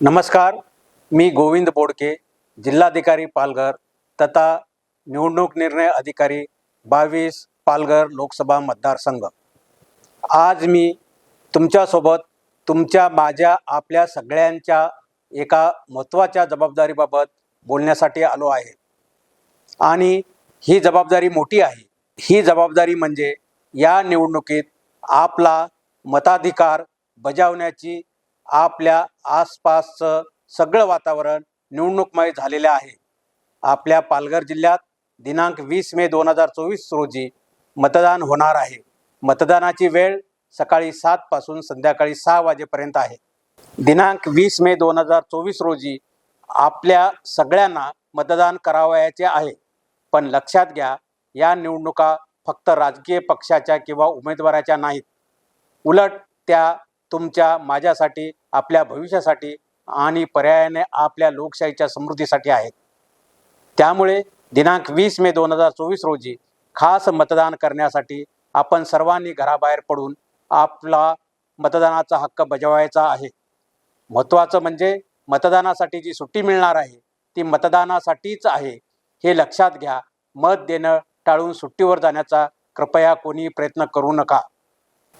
नमस्कार मी गोविंद बोडके जिल्हाधिकारी पालघर तथा निवडणूक निर्णय अधिकारी बावीस पालघर लोकसभा मतदारसंघ. आज मी तुमच्यासोबत तुमच्या माझ्या आपल्या सगळ्यांच्या एका महत्त्वाच्या जबाबदारीबाबत बोलण्यासाठी आलो आहे. आणि ही जबाबदारी मोठी आहे. ही जबाबदारी म्हणजे या निवडणुकीत आपला मताधिकार बजावण्याची आपल्या आसपासचं सगळं वातावरण निवडणूकमय झालेलं आहे. आपल्या पालघर जिल्ह्यात दिनांक वीस मे दोन हजार चोवीस रोजी मतदान होणार आहे. मतदानाची वेळ सकाळी सातपासून संध्याकाळी सहा वाजेपर्यंत आहे. दिनांक वीस मे दोन हजार चोवीस रोजी आपल्या सगळ्यांना मतदान करावयाचे आहे. पण लक्षात घ्या या निवडणुका फक्त राजकीय पक्षाच्या किंवा उमेदवाराच्या नाहीत. उलट त्या तुमच्या माझ्यासाठी आपल्या भविष्यासाठी आणि पर्यायाने आपल्या लोकशाहीच्या समृद्धीसाठी आहेत. त्यामुळे दिनांक वीस मे दोन हजार चोवीस रोजी खास मतदान करण्यासाठी आपण सर्वांनी घराबाहेर पडून आपला मतदानाचा हक्क बजावायचा आहे. महत्त्वाचं म्हणजे मतदानासाठी जी सुट्टी मिळणार आहे ती मतदानासाठीच आहे हे लक्षात घ्या. मत देणं टाळून सुट्टीवर जाण्याचा कृपया कोणी प्रयत्न करू नका.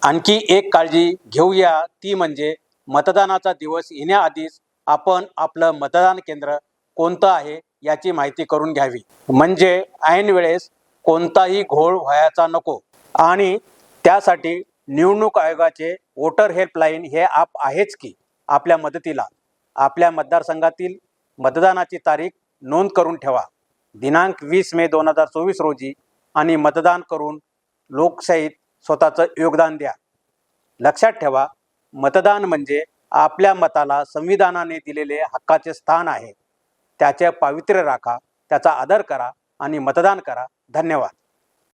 आणखी एक काळजी घेऊया ती म्हणजे मतदानाचा दिवस येण्याआधीच आपण आपलं मतदान केंद्र कोणतं आहे याची माहिती करून घ्यावी. म्हणजे ऐन वेळेस कोणताही घोळ व्हायचा नको. आणि त्यासाठी निवडणूक आयोगाचे वोटर हेल्पलाईन हे ॲप आहेच की आपल्या मदतीला. आपल्या मतदारसंघातील मतदानाची तारीख नोंद करून ठेवा. दिनांक वीस मे दोन हजार चोवीस रोजी आणि मतदान करून लोकशाहीत स्वतःचं योगदान द्या. लक्षात ठेवा मतदान म्हणजे आपल्या मताला संविधानाने दिलेले हक्काचे स्थान आहे. त्याचे पावित्र्य राखा त्याचा आदर करा आणि मतदान करा. धन्यवाद.